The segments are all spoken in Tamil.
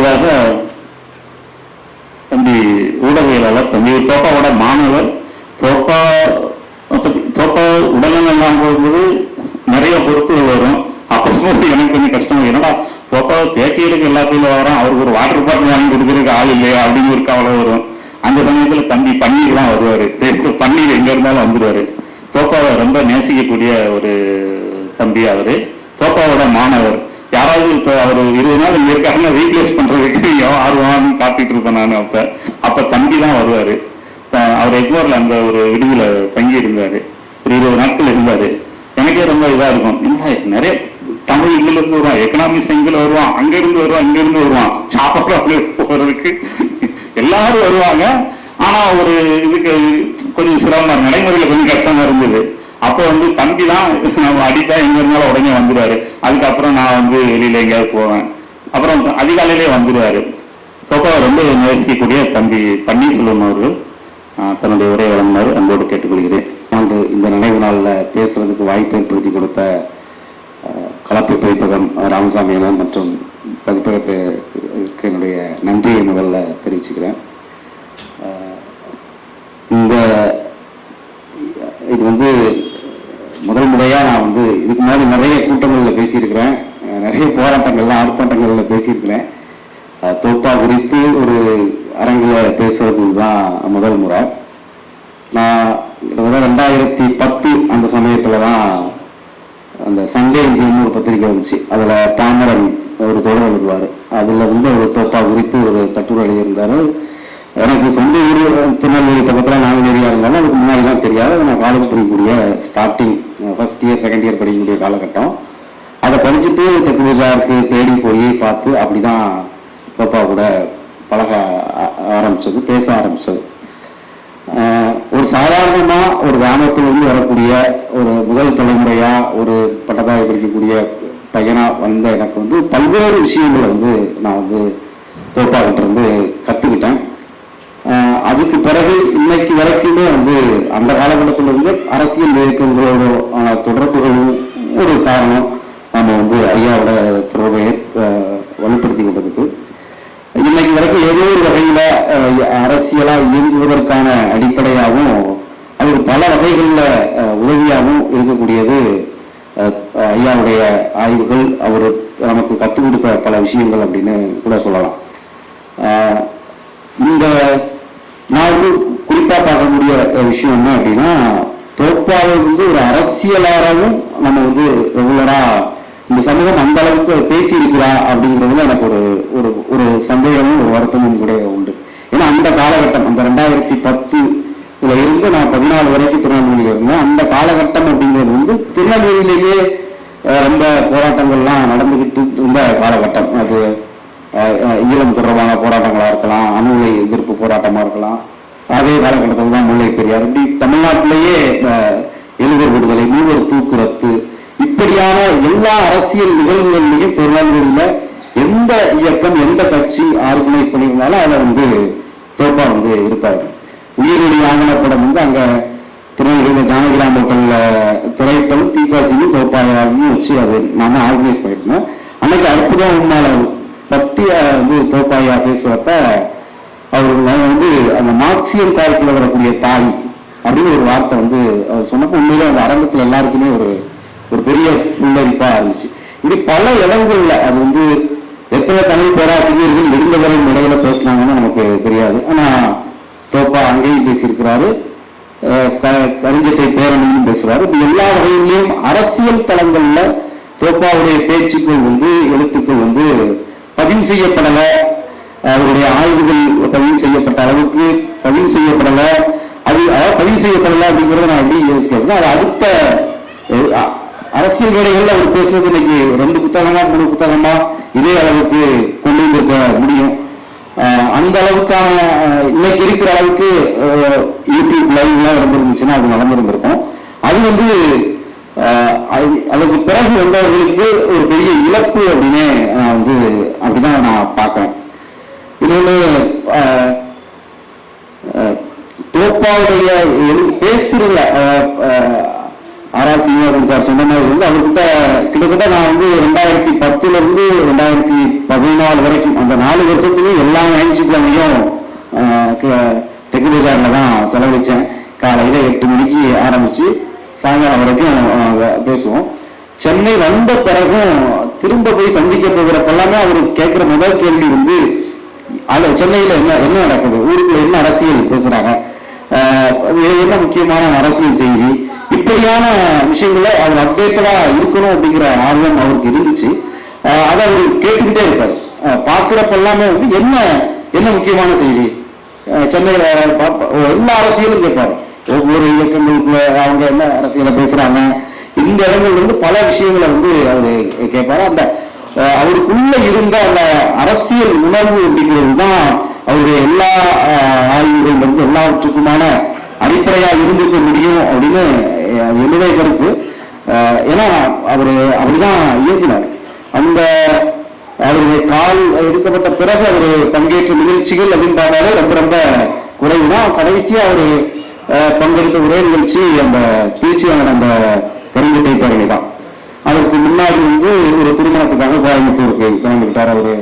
அடுத்ததாக தம்பி ஊடகவியலாளர் தம்பி தோப்பாவோட மாணவர் தோப்பா பத்தி- தோப்பா உடல்நலம் போகும்போது நிறைய பொறுப்புகள் வரும். அப்போ எனக்கு கொஞ்சம் கஷ்டம் என்னடா தோப்பா பேட்டியலுக்கு எல்லாத்தையும் வரோம் அவருக்கு ஒரு வாட்டர் பாட்டில் வாங்கி கொடுக்குறதுக்கு ஆள் இல்லையா? அப்படின்னு ஒரு கவலை வரும். அந்த சமயத்துல தம்பி பன்னீர் தான் வருவார். பன்னீர் எங்கே இருந்தாலும் வந்துடுவார் தோப்பாவை ரொம்ப நேசிக்கக்கூடிய ஒரு தம்பி அவரு. தோப்பாவோட மாணவர். யாராவது இப்போ அவர் இருபது நாள் இங்க இருக்காருன்னா ரீப்ளேஸ் பண்றதுக்கு எவன் ஆர்வம்னு காத்துட்டு இருப்பேன் நான் அப்ப. அப்ப தம்பி தான் வருவாரு. அவர் எக்மோர்ல அந்த ஒரு விடுதியில தங்கி இருந்தாரு. ஒரு இருபது நாட்கள் இருந்தாரு. எனக்கே ரொம்ப இதா இருக்கும். என்ன நிறைய தமிழ் இங்கில இருந்து வருவான். எக்கனாமிக்ஸ் இங்கில வருவான். அங்கேருந்து வருவான். இங்க வருவான். வருவான் சாப்பிட்றவங்க போறதுக்கு எல்லாரும் வருவாங்க. ஆனா ஒரு இதுக்கு கொஞ்சம் சிரமமா நடைமுறையில் நடைமுறையில கொஞ்சம் கஷ்டமா இருந்தது. அப்போ வந்து தம்பி தான் நம்ம அடித்தா எங்க இருந்தாலும் உடனே வந்துடுவாரு அதுக்கப்புறம் நான் வந்து வெளியில எங்கேயாவது போவேன். அப்புறம் அதிகாலையிலே வந்துடுவார். தொகை ரொம்ப முயற்சிக்கூடிய தம்பி பன்னீர்செல்வம் அவர்கள் தன்னுடைய உரை வழங்கினார். அன்போடு கேட்டுக்கொள்கிறேன். ஆண்டு இந்த நினைவு நாளில் பேசுறதுக்கு வாய்ப்பு ஏற்படுத்தி கொடுத்த அஹ், கலப்பு பதிப்பகம் ராமசாமி அண்ணன் மற்றும் பதிப்பகத்தை என்னுடைய நன்றியை முதல்ல தெரிவிச்சுக்கிறேன் அஹ், இந்த இது வந்து முதல் முறையாக நான் வந்து இதுக்கு முன்னாடி நிறைய கூட்டங்களில் பேசியிருக்கிறேன் அஹ், நிறைய போராட்டங்கள்ல ஆர்ப்பாட்டங்களில் பேசியிருக்கிறேன். தோப்பா குறித்து ஒரு அரங்கில் பேசுறது தான் முதல் முறை. நான் ரெண்டாயிரத்தி பத்து அந்த சமயத்தில் தான் அந்த சண்டே இந்தியன் ஒரு பத்திரிக்கை வந்துச்சு. அதில் தாமரன் ஒரு தொடர் எழுதுவார். அதில் வந்து ஒரு தோப்பா குறித்து ஒரு கட்டுரை எழுதியிருந்தார். எனக்கு சொந்த ஊர் திருநெல்வேலி பக்கத்தில் நாங்குநேரியா இருந்தாலும் அதுக்கு முன்னாடி தான் தெரியாது. நான் காலேஜ் படிக்கக்கூடிய starting first year second year படிக்கக்கூடிய காலகட்டம். படிச்சுட்டு டெக்னாலஜாருக்கு தேடி போய் பார்த்து அப்படி தான் கூட பழக ஆரம்பிச்சது பேச ஆரம்பிச்சது. ஒரு சாதாரணமா ஒரு கிராமத்திலிருந்து வரக்கூடிய ஒரு முதல் தலைமுறையா ஒரு பட்டதாரி படிக்கக்கூடிய பையனா வந்த எனக்கு வந்து பல்வேறு விஷயங்களை வந்து நான் வந்து தோப்பாகிட்ட இருந்து கத்துக்கிட்டேன். அதுக்கு பிறகு இன்னைக்கு வரைக்குமே வந்து அந்த காலகட்டத்தில் வந்து அரசியல் இயக்கங்களோட தொடர்புகளும் ஒரு காரணம். நம்ம வந்து ஐயாவோட தொடர்பையை ஆஹ் வலுப்படுத்தி இன்னைக்கு வரைக்கும் ஏதோ ஒரு வகையில் அரசியலாக இயங்குவதற்கான அடிப்படையாகவும் அவர் பல வகைகளில் உதவியாகவும் இருக்கக்கூடியது ஐயாவுடைய ஆய்வுகள். அவர் நமக்கு கற்றுக் கொடுத்த பல விஷயங்கள் அப்படின்னு கூட சொல்லலாம். இந்த நான் வந்து குறிப்பாக பார்க்கக்கூடிய விஷயம் என்ன அப்படின்னா தோப்பாளர் வந்து ஒரு அரசியலாகவும் நம்ம வந்து ரெகுலராக இந்த சமூகம் அந்த அளவுக்கு பேசி இருக்கிறா அப்படிங்கிறதுல எனக்கு ஒரு ஒரு ஒரு சந்தேகமும் ஒரு வருத்தமும் கூட உண்டு. ஏன்னா அந்த காலகட்டம் அந்த ரெண்டாயிரத்தி பத்து இதுல இருந்து நான் பதினாலு வரைக்கும் திருநெல்வேலியில் இருந்தேன். அந்த காலகட்டம் அப்படிங்கிறது வந்து திருநெல்வேலியிலேயே ரொம்ப போராட்டங்கள்லாம் நடந்துகிட்டு இருந்த காலகட்டம். அது ஈழம் தொடர்பான போராட்டங்களா இருக்கலாம் அணு உலை எதிர்ப்பு போராட்டமா இருக்கலாம். அதே காலகட்டத்தில் தான் முல்லை பெரியார். இப்படி தமிழ்நாட்டிலேயே எழுவர் விடுதலை மூவர் தூக்குரத்து இப்படியான எல்லா அரசியல் நிகழ்வுகள்லையும் திருநெல்வேலியில் எந்த இயக்கம் எந்த கட்சி ஆர்கனைஸ் பண்ணியிருந்தாலும் அதில் வந்து தோப்பா வந்து இருப்பாரு. உயிரொலி படம் வந்து அங்க திருநெல்வேலியில் ஜானகிராம் ஹோட்டல்ல திரைப்படம் தீகாசியும் தோப்பாயாவும் வச்சு அது நான் ஆர்கனைஸ் பண்ணியிருந்தேன் அன்னைக்கு அற்புதம் உண்மையில பத்தி வந்து தோப்பாயா பேசுறப்ப அவர் வந்து அந்த மார்க்சியம் காலத்தில் வரக்கூடிய தாய் அப்படின்னு ஒரு வார்த்தை வந்து அவர் சொன்னப்போ உண்மையிலே அந்த அரங்கத்தில் எல்லாருக்குமே ஒரு ஒரு பெரிய முன்னறிப்பா இருந்துச்சு இது பல இடங்கள்ல அது வந்து எத்தனை தமிழ் பேராசிரியர்கள் இருந்தவரை இடையில பேசினாங்கன்னு நமக்கு தெரியாது. ஆனா சோப்பா அங்கேயும் பேசியிருக்கிறாரு. க- கரிஞ்சட்டை பேரணியும் பேசுறாரு. இப்போ எல்லா வகையிலையும் அரசியல் தளங்கள்ல தோப்பாவுடைய பேச்சுக்கள் வந்து எழுத்துக்கள் வந்து பதிவு செய்யப்படல. அவருடைய ஆய்வுகள் பதிவு செய்யப்பட்ட அளவுக்கு பதிவு செய்யப்படல. அது அதாவது பதிவு செய்யப்படல அப்படிங்கிறத நான் எப்படி யோசிக்கிறேன் அது அடுத்த அரசியல் மேடைகள்ல அவர் பேசுறது இன்னைக்கு ரெண்டு புத்தகமா மூணு புத்தகமா இதே அளவுக்கு கொண்டு வந்திருக்க முடியும் அந்த அளவுக்கான இன்னைக்கு இருக்கிற அளவுக்கு யூடியூப் லைவ்லாம் நடந்திருந்துச்சுன்னா அது நடந்திருந்திருக்கும். அது வந்து அது- அதுக்கு பிறகு வந்தவர்களுக்கு ஒரு பெரிய இழப்பு அப்படின்னு நான் வந்து அப்படிதான் நான் பார்க்கிறேன். இன்னொன்று தோப்பாவுடைய பேசுறதுல ஆர்ஆர் சீனிவாசன் சார் சொன்ன மாதிரி வந்து அவர்கிட்ட கிட்டத்தட்ட நான் வந்து ரெண்டாயிரத்தி பத்துல இருந்து ரெண்டாயிரத்தி பதினாலு வரைக்கும் அந்த நாலு வருஷத்துலயும் எல்லா ஞாயிற்றுக்கிழமையும் டெக்கு சார்ல தான் செலவழிச்சேன். காலையில எட்டு மணிக்கு ஆரம்பிச்சு சாயங்காலம் வரைக்கும் பேசுவோம். சென்னை வந்த பிறகும் திரும்ப போய் சந்திக்க போகிறப்பெல்லாமே அவர் கேட்கிற முதல் கேள்வி வந்து அது சென்னையில என்ன என்ன நடக்குது? ஊருக்குள்ள என்ன அரசியல்? பேசுறாங்க. என்ன முக்கியமான அரசியல் செய்தி? இப்படியான விஷயங்கள அவர் அப்டேட்டடா இருக்கணும் அப்படிங்கிற ஆர்வம் அவருக்கு இருந்துச்சு. அதை அவர் கேட்டுக்கிட்டே இருப்பார். பார்க்குறப்ப எல்லாமே வந்து என்ன என்ன முக்கியமான செய்தி? சென்னையில் எல்லா அரசியலும் கேட்பார். ஒவ்வொரு இயக்கங்களுக்குள்ள அவங்க என்ன அரசியலை பேசுறாங்க? இந்த இடங்கள்ல இருந்து பல விஷயங்களை வந்து அவர் கேட்பாரு. அந்த அவருக்குள்ள இருந்த அந்த அரசியல் உணர்வு அப்படிங்கிறது தான் அவருடைய எல்லா ஆய்வுகள் வந்து எல்லாவற்றுக்குமான அடிப்படையா இருந்திருக்க முடியும் அப்படின்னு என்னுடைய கருத்து ஏன்னா அவரு அப்படிதான் இயக்குனர். அந்த அவருடைய கால் எடுக்கப்பட்ட பிறகு அவர் பங்கேற்ற நிகழ்ச்சிகள் அப்படின்னு பார்த்தாலே ரொம்ப ரொம்ப குறைவு தான் கடைசியா அவரு பங்கெடுத்த ஒரே நிகழ்ச்சி அந்த திருச்சியான அந்த கருங்கட்டை பேரணி தான். அதற்கு முன்னாடி வந்து ஒரு திருமணத்துக்காக கோயம்புத்தூருக்கு கிளம்பிக்கிட்டார் அவரு.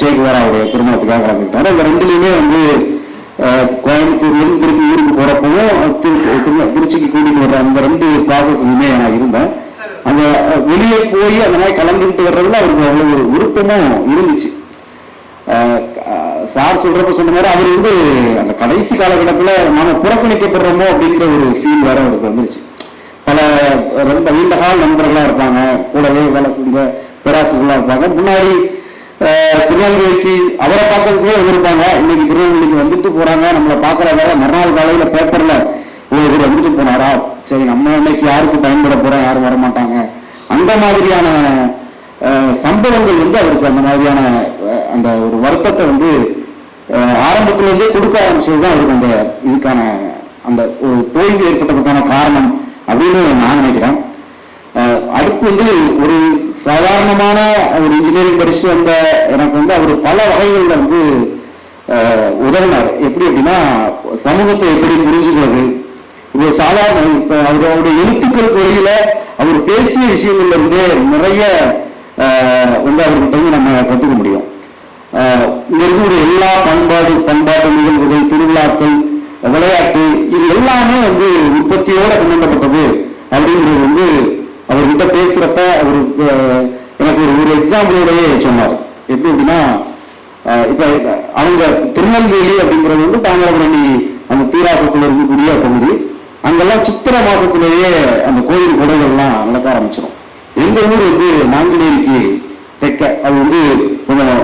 சேகுவாரா அவருடைய திருமணத்துக்காக கிளம்பிக்கிட்டார் அந்த ரெண்டுலையுமே வந்து கோயம்புத்தூர்லேருந்து திருப்பி ஊருக்கு போறப்பவும் திருச்சிக்கு கூட்டிட்டு வர்ற அந்த ரெண்டு ப்ராசஸ்லையுமே நான் இருந்தேன். அந்த வெளியே போய் அந்த மாதிரி கலந்துக்கிட்டு வர்றதுல அவருக்கு அவ்வளவு ஒரு விருப்பமும் இருந்துச்சு. சார் சொல்றப்ப சொன்ன மாதிரி அவர் வந்து அந்த கடைசி காலகட்டத்தில் நாம புறக்கணிக்கப்படுறோமோ அப்படிங்கிற ஒரு ஃபீல் வேற அவருக்கு வந்துருச்சு. பல ரொம்ப நீண்ட கால நண்பர்களாக இருப்பாங்க. கூடவே வேலை செஞ்ச பேராசிரியர்களாக இருப்பாங்க. முன்னாடி திருநெல்வேலிக்கு அவரை பார்க்கறதுக்கே வந்திருப்பாங்க இன்னைக்கு திருநெல்வேலிக்கு வந்துட்டு போறாங்க. நம்மளை பார்க்கற மறுநாள் காலையில பேப்பர்ல ஒரு இவர் வந்துட்டு போனாரா? சரி நம்ம இன்னைக்கு யாருக்கு பயன்பட போறோம் யாரும் வர மாட்டாங்க அந்த மாதிரியான சம்பவங்கள் வந்து அவருக்கு அந்த மாதிரியான அந்த ஒரு வருத்தத்தை வந்து அஹ், ஆரம்பத்துல இருந்தே கொடுக்க ஆரம்பிச்சது தான் அவருக்கு அந்த இதுக்கான அந்த ஒரு தோல்வி ஏற்பட்டதுக்கான காரணம் அப்படின்னு நான் நினைக்கிறேன். அடுத்து வந்து ஒரு சாதாரணமான ஒரு இன்ஜினியரிங் படிச்சுட்டு வந்த எனக்கு வந்து அவர் பல வகைகளில் வந்து உதவினார். எப்படி அப்படின்னா சமூகத்தை எப்படி புரிஞ்சுக்கிறது? இது சாதாரண இப்போ அவருடைய எழுத்துக்கள் வழியில அவர் பேசிய விஷயங்கள்ல இருந்தே நிறைய வந்து அவர்கிட்ட வந்து நம்ம கற்றுக்க முடியும். இங்க இருக்கக்கூடிய எல்லா பண்பாடு பண்பாட்டு நிகழ்வுகள் திருவிழாக்கள் விளையாட்டு இது எல்லாமே வந்து உற்பத்தியோட சம்பந்தப்பட்டது அப்படிங்கிறது வந்து அவர்கிட்ட பேசுறப்ப அவர் எனக்கு ஒரு ஒரு எக்ஸாம்பிளோடய சொன்னார். எப்படி அப்படின்னா இப்ப அவங்க திருநெல்வேலி அப்படிங்கிறது வந்து தாமிரபரணி அந்த தீராசத்தில் இருக்கக்கூடிய பகுதி. அங்கெல்லாம் சித்திரை மாதத்திலேயே அந்த கோயில் குடைகள்லாம் நடக்க ஆரம்பிச்சிடும். எங்கள் ஊர் வந்து நாங்குநேரிக்கு தெக்க அது வந்து கொஞ்சம்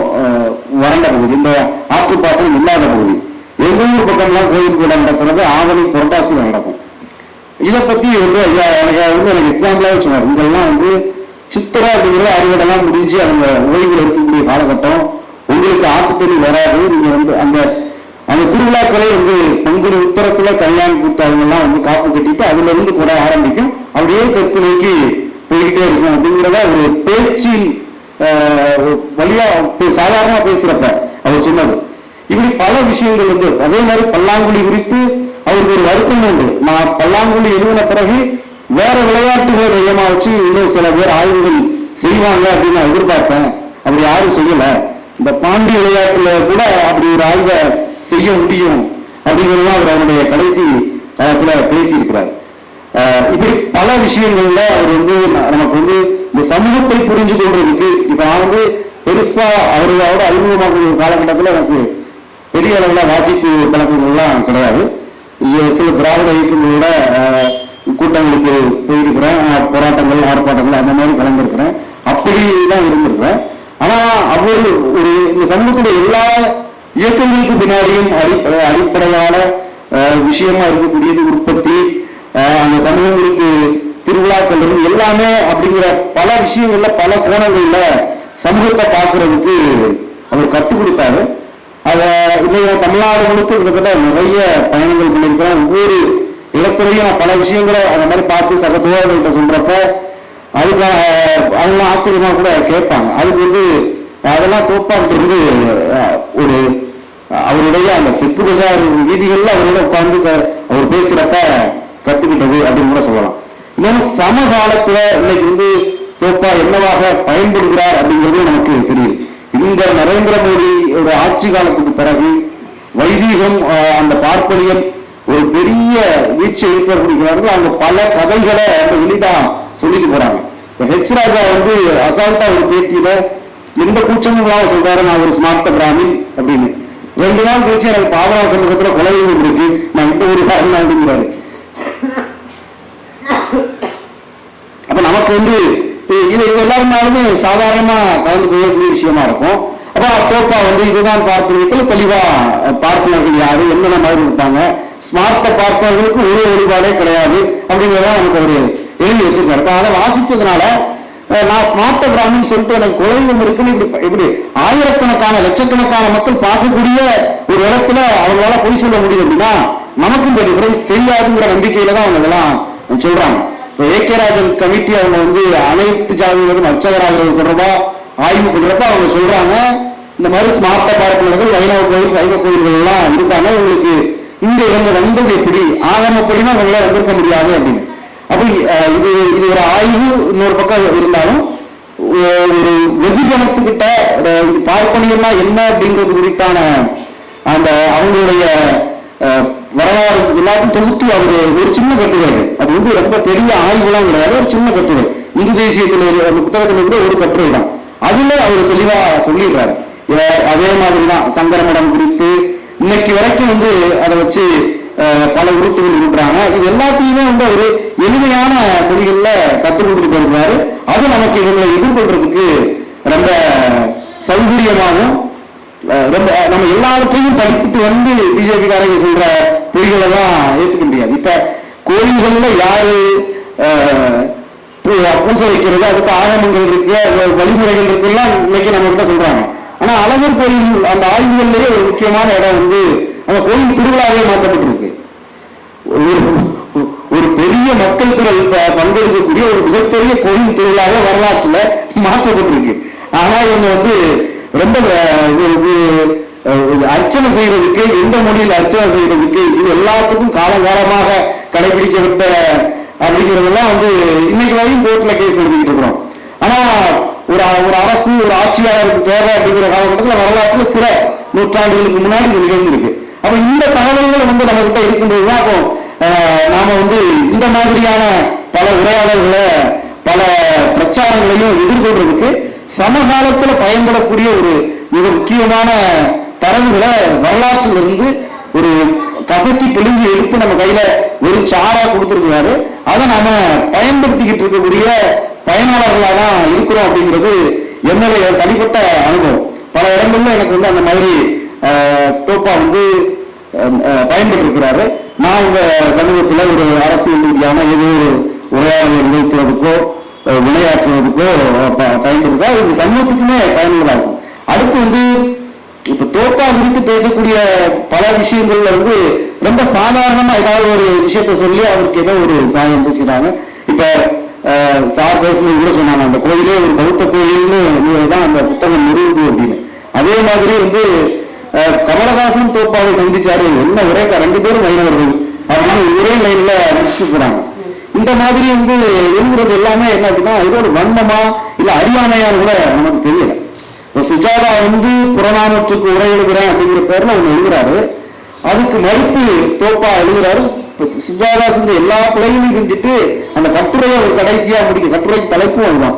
வறண்ட பகுதி. இந்த ஆற்று பாசனம் இல்லாத பகுதி. எங்கள் ஊர் பக்கம்லாம் கோயில் கூட நடக்கிறது ஆவணி புரட்டாசியில் நடக்கும். இதை பத்தி வந்து ஐயா எனக்கு வந்து எனக்கு எக்ஸாம்பிளாக சொன்னார். இங்கெல்லாம் வந்து சித்தரா அப்படிங்கிற அறுவடைலாம் முடிஞ்சு அவங்க ஓய்வில் இருக்கக்கூடிய காலகட்டம். உங்களுக்கு ஆத்துத்தண்ணி வராது. நீங்க வந்து அந்த அந்த திருவிழாக்களை வந்து பங்குனி உத்தரத்துல கல்யாணம் கூட்டவங்கெல்லாம் வந்து காப்பு கட்டிட்டு அதுல இருந்து கூட ஆரம்பிக்கும். அப்படியே தெற்கு நோக்கி போய்கிட்டே இருக்கும். அப்படிங்கிறத ஒரு பேச்சின் வழியா பே- சாதாரணமா பேசுறப்ப அவர் சொன்னது. இப்படி பல விஷயங்கள் வந்து அதே மாதிரி பல்லாங்குழி குறித்து அவருக்கு ஒரு வருத்தம் உண்டு. நான் பல்லாங்குழி எழுதின பிறகு வேற விளையாட்டுகளை மையமா வச்சு இன்னும் சில பேர் ஆய்வுகள் செய்வாங்க அப்படின்னு நான் எதிர்பார்த்தேன். அப்படி யாரும் செய்யல. இந்த பாண்டி விளையாட்டுல கூட அப்படி ஒரு ஆய்வை செய்ய முடியும் அப்படிங்கிறது அவர் அவருடைய கடைசி காலத்துல பேசியிருக்கிறார். இப்படி பல விஷயங்கள்ல அவர் வந்து நமக்கு வந்து இந்த சமூகத்தை புரிஞ்சு கொள்றதுக்கு இப்ப நான் வந்து பெருசா அவரோட அறிமுகமாக காலகட்டத்தில் எனக்கு பெரிய அளவில் வாசிப்பு பழக்கங்கள்லாம் கிடையாது. சில திராவிட இயக்கங்களோட கூட்டங்களுக்கு போயிருக்கிறேன். போராட்டங்கள் ஆர்ப்பாட்டங்கள் அந்த மாதிரி கலந்துருக்கிறேன். அப்படிதான் இருந்திருக்கிறேன். ஆனா அவர் ஒரு இந்த சமூகத்துடைய எல்லா இயக்கங்களுக்கு பின்னாடியும் அடிப்படையான விஷயமா இருக்கக்கூடியது உற்பத்தி அந்த சமூகங்களுக்கு திருவிழாக்கள் எல்லாமே அப்படிங்கிற பல விஷயங்கள்ல பல கோணங்கள்ல சமூகத்தை பார்க்கறதுக்கு அவர் கற்றுக் கொடுத்தாரு. அதை இன்னைக்கு தமிழ்நாடு முழுக்க கிட்டத்தட்ட நிறைய பயணங்கள் பண்ணியிருக்கிறேன் ஒவ்வொரு இடத்துலையும் நான் பல விஷயங்களை அந்த மாதிரி பார்த்து சக தோழர்கள்ட்ட சொல்றப்ப அதுக்கான அதெல்லாம் ஆச்சரியமா கூட கேட்பாங்க. அதுக்கு வந்து அதெல்லாம் தோப்பாட்டு வந்து ஒரு அவருடைய அந்த தெற்கு பஜார் வீதிகளில் அவரோட உட்கார்ந்து அவர் பேசுறப்ப கத்துக்கிட்டது அப்படின்னு கூட சொல்லலாம். இன்னொன்று சமகாலத்துல இன்னைக்கு வந்து தோப்பா என்னவாக பயன்படுகிறார் அப்படிங்கிறது நமக்கு தெரியுது இந்த நரேந்திர மோடியோட ஆட்சி காலத்துக்கு பிறகு வைதீகம் அந்த பார்ப்பனியம் ஒரு பெரிய வீழ்ச்சி ஏற்படுத்திக்கிறார்கள் அங்க பல கதைகளை அந்த வெளிதா சொல்லிட்டு போறாங்க. இப்ப ஹெச் ராஜா வந்து அசால்ட்டா ஒரு பேட்டியில எந்த கூச்சமும் சொல்றாரு? நான் ஒரு ஸ்மார்த்த பிராமின் அப்படின்னு. ரெண்டு நாள் கழிச்சு எனக்கு பாபரா சமூகத்துல கொலை இருக்கு நான் இந்த ஒரு காரணம் அப்படிங்கிறாரு அப்ப நமக்கு வந்து இது இது எல்லாருனாலுமே சாதாரணமா கலந்து போயக்கூடிய விஷயமா இருக்கும். அப்போ அப்போப்பா வந்து இதுதான் பார்ப்பனர்கள் தெளிவா பார்ப்பனர்கள் யாரு? என்னென்ன மாதிரி இருப்பாங்க ஸ்மார்த்த பார்ப்பனர்களுக்கு ஒரு வழிபாடே கிடையாது அப்படிங்கிறத நமக்கு ஒரு எழுதி வச்சிருக்காரு. அதை வாசிச்சதுனால நான் ஸ்மார்த்த பிராமின்னு சொல்லிட்டு எனக்கு குறைவும் இருக்குன்னு இப்படி இப்படி ஆயிரக்கணக்கான லட்சக்கணக்கான மக்கள் பார்க்கக்கூடிய ஒரு இடத்துல அவங்களால பொய் சொல்ல முடியும் அப்படின்னா நமக்கும் இந்த டிஃபரன்ஸ் தெரியாதுங்கிற நம்பிக்கையில தான் அவங்க இதெல்லாம் சொல்றாங்க. ஏகேராஜன் கமிட்டி அவங்க வந்து அனைத்து ஜாதியினரும் அர்ச்சகராகிறது தொடர்பா ஆய்வு பண்றப்ப அவங்க சொல்றாங்க இந்த மாதிரி ஸ்மார்ட்ட பார்ப்பனர்கள் வைணவ கோயில் சைவ கோயில்கள் எல்லாம் இருக்காங்க உங்களுக்கு இங்க இவங்க வந்தது எப்படி ஆகமப்படினா அவங்களால வந்திருக்க முடியாது அப்படின்னு. அப்ப இது இது ஒரு ஆய்வு இன்னொரு பக்கம் இருந்தாலும் ஒரு வெகுஜனத்துக்கிட்ட பார்ப்பனியமா என்ன அப்படின்றது குறித்தான அந்த அவங்களுடைய வரலாறு எல்லாத்தையும் தொகுத்து அவர் ஒரு சின்ன கட்டுரை அது. வந்து ரொம்ப பெரிய ஆய்வுலாம் கிடையாது ஒரு சின்ன கட்டுரை. இந்து தேசியத்தில் அந்த புத்தகத்தில் கூட ஒரு கட்டுரை தான். அதுல அவர் தெளிவா சொல்லிடுறாரு. அதே மாதிரி தான் சங்கரமடம் குறித்து இன்னைக்கு வரைக்கும் வந்து அதை வச்சு பல உறுப்புகள் இருக்கிறாங்க இது எல்லாத்தையுமே வந்து ஒரு எளிமையான மொழிகள்ல கற்றுக் கொடுத்துட்டு இருக்கிறாரு அது நமக்கு இவங்களை எதிர்கொள்றதுக்கு ரொம்ப சௌகரியமாகவும் ரொம்ப நம்ம எல்லாவற்றையும் படிச்சுட்டு வந்து பிஜேபி காரங்க சொல்ற பொய்களை தான் ஏற்றுக்க முடியாது. இப்ப கோயில்கள்ல யாரு பூசை வைக்கிறது அதுக்கு ஆகமங்கள் இருக்கு வழிமுறைகள் இருக்குலாம் இன்னைக்கு நம்ம கிட்ட சொல்றாங்க. ஆனா அழகர் கோயில் அந்த ஆய்வுகள்லயே ஒரு முக்கியமான இடம் வந்து அந்த கோயில் திருவிழாவே மாற்றப்பட்டிருக்கு. ஒரு ஒரு பெரிய மக்கள் திரள் பங்கெடுக்கக்கூடிய ஒரு மிகப்பெரிய கோயில் திருவிழாவே வரலாற்றுல மாற்றப்பட்டிருக்கு. ஆனா இவங்க வந்து ரொம்ப அர்ச்சனை செய்வதற்கு எந்த மொழியில் அர்ச்சனை செய்வதற்கு இது எல்லாத்துக்கும் காலகாலமாக கடைபிடிக்கப்பட்ட அப்படிங்கிறதெல்லாம் வந்து இன்னைக்கு வரையும் கோர்ட்ல கேஸ் எழுதிக்கிட்டு இருக்கிறோம். ஆனா ஒரு ஒரு அரசு ஒரு ஆட்சியாளருக்கு தேவை அப்படிங்கிற காலகட்டத்தில் வரலாற்றுல சில நூற்றாண்டுகளுக்கு முன்னாடி இது நிகழ்ந்திருக்கு. அப்ப இந்த தகவல்கள் வந்து நம்ம கிட்ட இருக்கும்போதுதான் அப்போ நாம வந்து இந்த மாதிரியான பல உரையாடல்களை பல பிரச்சாரங்களையும் எதிர்கொள்றதுக்கு சமகாலத்துல பயன்படக்கூடிய ஒரு மிக முக்கியமான தரவுகளை வரலாற்றில் இருந்து ஒரு கசக்கி பிழிஞ்சு எடுத்து நம்ம கையில ஒரு சாரா கொடுத்துருக்கிறாரு. அதை நாம பயன்படுத்திக்கிட்டு இருக்கக்கூடிய பயனாளர்களாக தான் இருக்கிறோம் அப்படிங்கிறது என்னுடைய தனிப்பட்ட அனுபவம். பல இடங்கள்ல எனக்கு வந்து அந்த மாதிரி தோப்பா வந்து பயன்பட்டு இருக்கிறாரு நான் உங்க சமூகத்துல ஒரு அரசியல் ரீதியான ஏதோ ஒரு உரையாடலை நிகழ்த்துவதற்கோ அஹ், விளையாற்றுவதற்கோ ப- பயன்படுத்தா இது சமூகத்துக்குமே பயனுள்ளதா? இருக்கும் அடுத்து வந்து இப்ப தோப்பா குறித்து பேசக்கூடிய பல விஷயங்கள்ல வந்து ரொம்ப சாதாரணமா ஏதாவது ஒரு விஷயத்த சொல்லி அவருக்கு ஏதோ ஒரு சாயம் பூசினாங்க இப்ப சார் பேசுனது கூட சொன்னாங்க அந்த கோயிலே ஒரு பௌத்த கோயில்னு தான் அந்த புத்தகம் நிறுவுது அப்படின்னு. அதே மாதிரி வந்து கமலஹாசன் தோப்பாவை சந்திச்சாரு. என்ன ஒரே க- ரெண்டு பேரும் வைணவர்கள் அப்படின்னு ஒரே லைன்ல முடிச்சுட்டு போறாங்க. இந்த மாதிரி வந்து எழுதுறது எல்லாமே என்ன அப்படின்னா இது ஒரு வன்மமா இல்ல அறியாமையான்னு கூட நமக்கு தெரியல. இப்போ சுஜாதா வந்து புறநானூற்றுக்கு உரை எழுதுறேன் அப்படிங்கிற பேர்ல ஒண்ணு எழுதுறாரு. அதுக்கு மறுப்பு தோப்பா எழுதுறாரு. சுஜாதா செஞ்ச எல்லா பிள்ளைகளையும் செஞ்சுட்டு அந்த கட்டுரையை ஒரு கடைசியா முடிக்க கட்டுரை தலைப்பும் அதுதான்.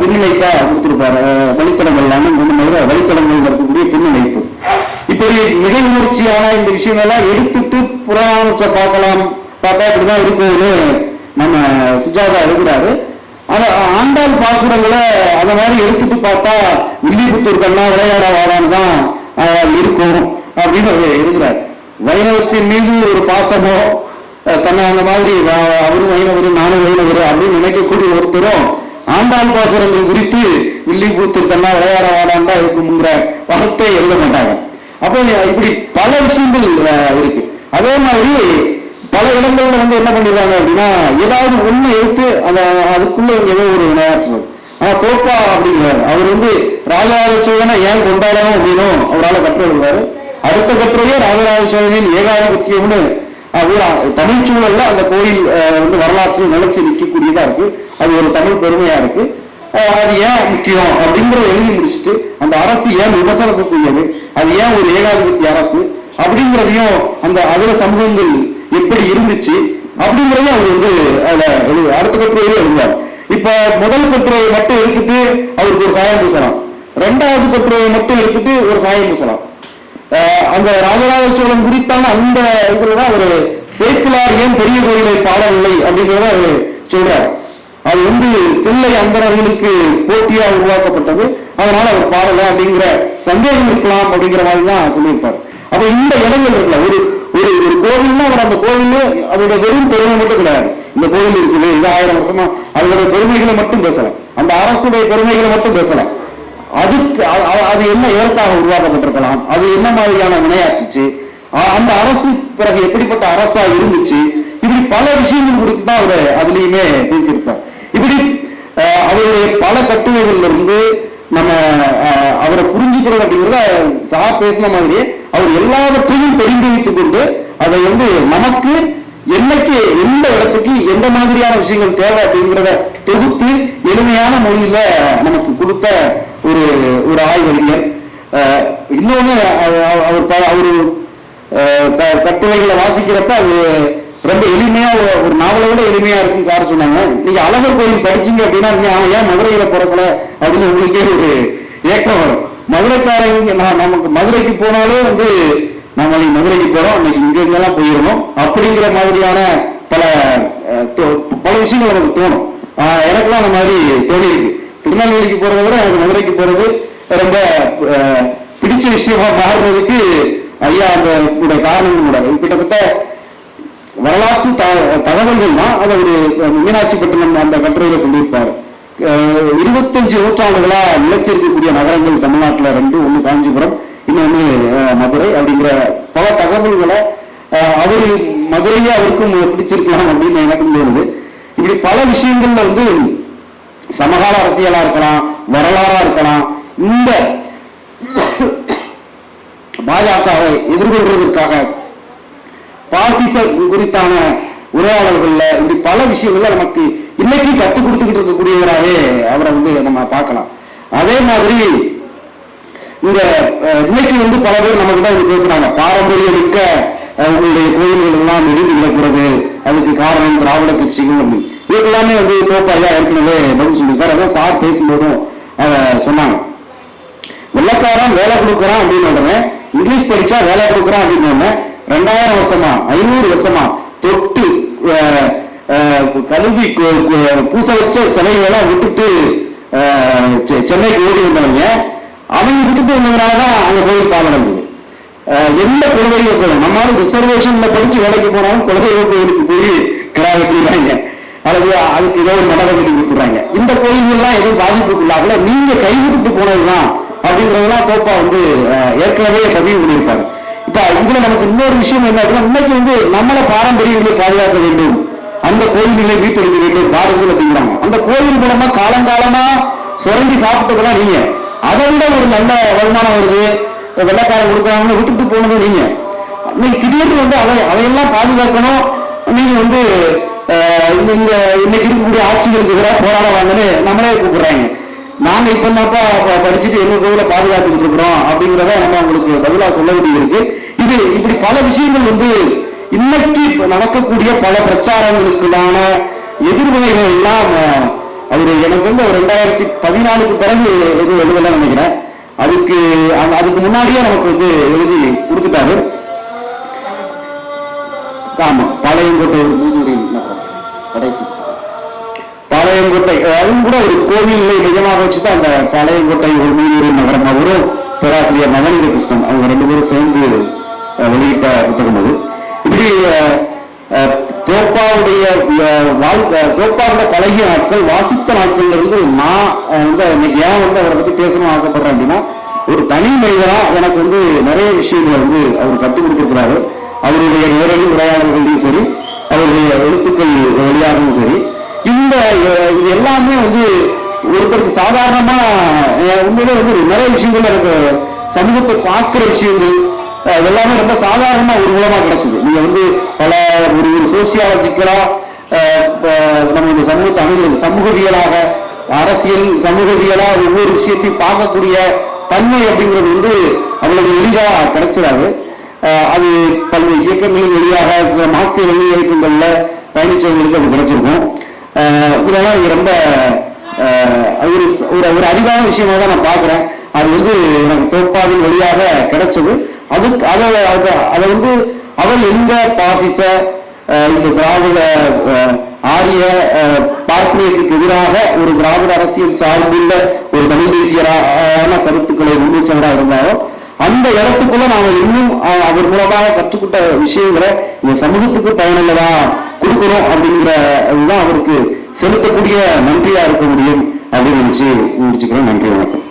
பின்னிணைப்பா கொடுத்துருப்பாரு. வழித்தடங்கள் எல்லாமே இந்த மாதிரி வழித்தடங்கள் இருக்கக்கூடிய பின்னிணைப்பு இப்படி மிக உணர்ச்சியான இந்த விஷயம் எல்லாம் எடுத்துட்டு புறநானூற்றை பார்க்கலாம் பார்த்தா இப்படிதான் இருக்கும்னு நம்ம சுஜாதா எழுதுறாரு. ஆனா ஆண்டாள் பாசுரங்களை அந்த மாதிரி எடுத்துட்டு பார்த்தா வில்லிபுத்தூர் விளையாட வாடான்னு தான் இருக்கும் அப்படின்னு அவர் எழுதுறாரு. வைணவத்தின் மீது ஒரு பாசமோ தன்னை அந்த மாதிரி அவரும் வைணவர் நானும் வைணவர் அப்படின்னு நினைக்கக்கூடிய ஒருத்தரும் ஆண்டாள் பாசுரங்கள் குறித்து வில்லிபுத்தூர் விளையாட வாடான்னு தான் இருக்குங்கிற வார்த்தை எழுத மாட்டாங்க. அப்போ இப்படி பல விஷயங்கள் இருக்கு. அதே மாதிரி பல இடங்கள்ல வந்து என்ன பண்ணிடுறாங்க அப்படின்னா ஏதாவது ஒண்ணு எடுத்து அந்த அதுக்குள்ள ஏதோ ஒரு விளையாட்டு ஆனா தோப்பா அப்படிங்கிறாரு. அவர் வந்து ராஜராஜ சோழனை ஏன் கொண்டாடணும் அப்படின்னும் அவரால் கற்று எழுதுவாரு அடுத்த கட்டுரையே ராஜராஜ சோழனின் ஏகாதிபத்தியம்னு அஹ், தமிழ் சூழல்ல அந்த கோயில் வந்து வரலாற்றில் நிலைச்சு நிற்கக்கூடியதா இருக்கு. அது ஒரு தமிழ் பெருமையா இருக்கு. அது ஏன் முக்கியம் அப்படிங்கிற எழுதி முடிச்சுட்டு அந்த அரசு ஏன் விமர்சனத்துக்குரியது அது ஏன் ஒரு ஏகாதிபத்திய அரசு? அப்படிங்கிறதையும் அந்த அதிர சமூகங்கள் எப்படி இருந்துச்சு அப்படிங்கறத அவர் வந்து அதுல அடுத்த கட்டுரையிலே எழுதுவார் இப்ப முதல் கட்டுரையை மட்டும் எடுத்துட்டு அவருக்கு ஒரு சாயம் பூசலாம். ரெண்டாவது கட்டுரையை மட்டும் எடுத்துட்டு ஒரு சாயம் பூசலாம். அஹ் அந்த ராஜராஜ சோழன் குறித்தான அந்த இதுலதான் ஒரு சேக்கிலார் ஏன் பெரிய கோயிலை பாடவில்லை அப்படிங்கிறத அவர் சொல்றார். அது வந்து தில்லை அந்தரர்களுக்கு போட்டியா உருவாக்கப்பட்டது. அதனால அவர் பாடல அப்படிங்கிற சந்தேகம் இருக்கலாம் அப்படிங்கிற மாதிரி தான் சொல்லியிருப்பார். அப்ப இந்த இடங்கள் இருக்குல்ல ஒரு ஒரு ஒரு கோவில்னா அவர் அந்த கோவில் அதோட வெறும் பெருமை மட்டும் கிடையாது. இந்த கோவில் இருக்குது இது ஆயிரம் வருஷமா அதோட பெருமைகளை மட்டும் பேசலாம் அந்த அரசுடைய பெருமைகளை மட்டும் பேசலாம் அதுக்கு அது என்ன ஏற்காக உருவாக்கப்பட்டிருக்கலாம்? அது என்ன மாதிரியான வினையாச்சிச்சு அந்த அரசு பிறகு எப்படிப்பட்ட அரசா இருந்துச்சு? இப்படி பல விஷயங்கள் குறித்து தான் அவர் அதுலயுமே பேசியிருப்பார். இப்படி அஹ், அவருடைய பல கட்டுரைகள்ல இருந்து நம்ம அவரை புரிஞ்சுக்கிறது அப்படிங்கிறத சா பேசின மாதிரி அவர் எல்லாவற்றையும் தெரிந்து வைத்துக் கொண்டு அதை வந்து நமக்கு என்னைக்கு எந்த இடத்துக்கு எந்த மாதிரியான விஷயங்கள் தேவை அப்படிங்கிறத தொகுத்து எளிமையான மொழியில நமக்கு கொடுத்த ஒரு ஒரு ஆய்வறிஞர். இன்னொன்னு அவர் அவ- அவர் அவரு கட்டுரைகளை வாசிக்கிறப்ப அது ரொம்ப எளிமையா ஒரு- நாவலை விட எளிமையா இருக்குன்னு சார் சொன்னாங்க. நீங்க அழகர் கோயில் படிச்சீங்க அப்படின்னா நீங்க அவன் ஏன் மதுரையில பிறக்கல? அப்படின்னு உங்களுக்கே ஒரு ஏக்கம் வரும். மதுரைக்காரங்க நமக்கு மதுரைக்கு போனாலே வந்து நம்ம இன்னைக்கு மதுரைக்கு போறோம். இன்னைக்கு இங்க இருந்தெல்லாம் போயிடணும் அப்படிங்கிற மாதிரியான பல பல விஷயங்கள் எனக்கு தோணும். எனக்குலாம் அந்த மாதிரி தோணி இருக்கு திருநெல்வேலிக்கு போறத விட எனக்கு மதுரைக்கு போறது ரொம்ப பிடிச்ச விஷயமா மாறுறதுக்கு ஐயா அந்த உடைய காரணம் கூட. கிட்டத்தட்ட வரலாற்று த- தகவல்கள் தான் அதை ஒரு மீனாட்சி பட்டினம் அந்த கட்டுரையில சொல்லியிருப்பார். இருபத்தஞ்சு நூற்றாண்டுகளா நிலச்சிருக்கக்கூடிய நகரங்கள் தமிழ்நாட்டில் ரெண்டு ஒன்று காஞ்சிபுரம் இன்னொன்று மதுரை அப்படிங்கிற பல தகவல்களை அவர் மதுரையே அவருக்கும் பிடிச்சிருக்கலாம் அப்படின்னு எனக்கு தோணுது. இப்படி பல விஷயங்கள்ல வந்து சமகால அரசியலா இருக்கலாம் வரலாறா இருக்கலாம் இந்த பாஜகவை எதிர்கொள்வதற்காக பாசிசம் குறித்தான உரையாடல்கள்ல இப்படி பல விஷயங்கள்ல நமக்கு இன்னைக்கு கத்துக் கொடுத்துக்கிட்டு இருக்கக்கூடியவராகவே அவரை வந்து நம்ம பார்க்கலாம். அதே மாதிரி இந்த இன்னைக்கு வந்து பல பேர் நம்ம கிட்ட வந்து பேசுறாங்க. பாரம்பரிய மிக்க உங்களுடைய கோயில்கள் எல்லாம் இடிந்து கிடக்கிறது. அதுக்கு காரணம் திராவிட கட்சிகள் அப்படின்னு இதுக்கெல்லாமே வந்து தோப்பாயா ஏற்கனவே பதில் சொல்லியிருக்காரு. அதான் சார் பேசும்போதும் சொன்னாங்க. வெள்ளக்காரன் வேலை கொடுக்குறான் அப்படின்னு உடனே இங்கிலீஷ் படிச்சா வேலை கொடுக்குறான் அப்படின்னு உடனே ரெண்டாயிரம் வருஷமா? ஐநூறு வருஷமா? தொட்டு அஹ், அஹ், கழுவி பூச வச்ச சிலைகளெல்லாம் விட்டுட்டு செ- சென்னைக்கு ஓடி வந்தவங்க. அவங்க விட்டுட்டு வந்ததுனாலதான் அந்த கோயில் பாலடைஞ்சது. எந்த குலதெய்வ கோயில்? நம்மளால ரிசர்வேஷன்ல படிச்சு வேலைக்கு போனாலும் குலதெய்வ கோயிலுக்கு போய் கிடா வெட்டிடுறாங்க அல்லது அதுக்கு ஏதோ ஒரு மண்டபம் கட்டி கொடுத்துறாங்க இந்த கோயில்கள்லாம் எதுவும் பாதிப்புக்குள்ளாகல. நீங்க கைவிட்டு போனதுதான் அப்படிங்கிறதெல்லாம் தோப்பா வந்து ஏற்கனவே பதிவு பண்ணியிருப்பாங்க. இப்ப இதுல நமக்கு இன்னொரு விஷயம் என்ன அப்படின்னா இன்னைக்கு வந்து நம்மள பாரம்பரியங்களை பாதுகாக்க வேண்டும். அந்த கோயில்களை வீட்டெடுக்க வேண்டும் பாரதிகள் அப்படிங்கிறாங்க. அந்த கோயில் மூலமா காலங்காலமா சுரண்டி சாப்பிட்டதெல்லாம் நீங்க. அதை விட ஒரு நல்ல வருமானம் வருது. வெள்ளக்காரன் கொடுக்குறாங்கன்னு விட்டுட்டு போனது நீங்க. நீங்க திடீர்னு வந்து அதை அதையெல்லாம் பாதுகாக்கணும். நீங்க வந்து இந்த இன்னைக்கு இருக்கக்கூடிய ஆட்சிகளுக்கு எதிராக போராட வாங்கன்னு நம்மளே கூப்பிடுறாங்க. நாங்க இப்ப என்னப்பா படிச்சுட்டு எங்க கோவில பாதுகாத்துக்கிட்டு இருக்கிறோம் அப்படிங்கிறத நம்ம உங்களுக்கு பதிலாக சொல்ல வேண்டியது இருக்கு இப்படி பல விஷயங்கள் வந்து இன்னைக்கு நடக்கக்கூடிய பல பிரச்சாரங்களுக்கான எதிர்வினைகள் எல்லாம் அவர் எனக்கு வந்து ரெண்டாயிரத்தி பதினாலுக்கு பிறகு எதுவும் எழுதல நினைக்கிறேன். அதுக்கு அதுக்கு முன்னாடியே நமக்கு வந்து எழுதி கொடுத்துட்டாரு. ஆமா பாளையங்கோட்டை ஒரு நீதிபதி கடைசி. பாளையங்கோட்டை அதுவும் கூட ஒரு கோவிலை மையமாக வச்சுதான் அந்த பாளையங்கோட்டை ஒரு நீதிபதி நகரம் அவரும் பேராசிரியர் நவநீத கிருஷ்ணன் அவங்க ரெண்டு பேரும் சேர்ந்து வெளியிட்ட புத்தகம் அது. இப்படி தோப்பாவுடைய வாழ்க்கை தோப்பாவுடைய பழகிய நாட்கள் வாசித்த நாட்கள்ல இருந்து நான் வந்து இன்னைக்கு ஏன் வந்து அவரை பத்தி பேசணும்னு ஆசைப்படுறேன் அப்படின்னா ஒரு தனி மனிதரா எனக்கு வந்து நிறைய விஷயங்களை வந்து அவர் கற்றுக் கொடுத்திருக்கிறாரு. அவருடைய நேரடி உரையாடல்களையும் சரி அவருடைய எழுத்துக்கள் வழியாகவும் சரி. இந்த இது எல்லாமே வந்து ஒருத்தருக்கு சாதாரணமா உண்மையிலே வந்து நிறைய விஷயங்கள் எனக்கு சமூகத்தை பார்க்கிற விஷயங்கள் எல்லாமே ரொம்ப சாதாரணமா ஒரு மூலமா கிடைச்சது. நீங்க வந்து பல ஒரு ஒரு சோசியாலஜிக்கலா நம்ம இந்த சமூகத்தை அணுகிறது சமூகவியலாக அரசியல் சமூகவியலா ஒவ்வொரு விஷயத்தையும் பார்க்கக்கூடிய தன்மை அப்படிங்கிறது வந்து அவ்வளவு எளிதா கிடைச்சிடாது. அது பல்வேறு இயக்கங்களின் வழியாக மார்க்சிய வெளி இயக்கங்கள்ல பயணிச்சவங்களுக்கு அது கிடைச்சிருக்கும். இதெல்லாம் இது ரொம்ப ஒரு ஒரு அறிவான விஷயமா தான் நான் பார்க்குறேன். அது வந்து எனக்கு தோப்பாவின் வழியாக கிடைச்சது அதுக்கு அதை அதை- அதை வந்து அவர் எந்த பாசிச இந்த திராவிட ஆரிய பார்ப்பனியத்துக்கு எதிராக ஒரு திராவிட அரசியல் சார்புள்ள ஒரு தமிழ் தேசியரான கருத்துக்களை முன்வச்சவராக இருந்தாலும் அந்த இடத்துக்குள்ள நாம இன்னும் அவர் மூலமாக கற்றுக்கிட்ட விஷயங்களை இந்த சமூகத்துக்கு பயனுள்ளதா கொடுக்கணும் அப்படிங்கிற இதுதான் அவருக்கு செலுத்தக்கூடிய நன்றியா இருக்க முடியும் அப்படின்னு நினைச்சு முடிச்சுக்கிறேன். நன்றி வணக்கம்.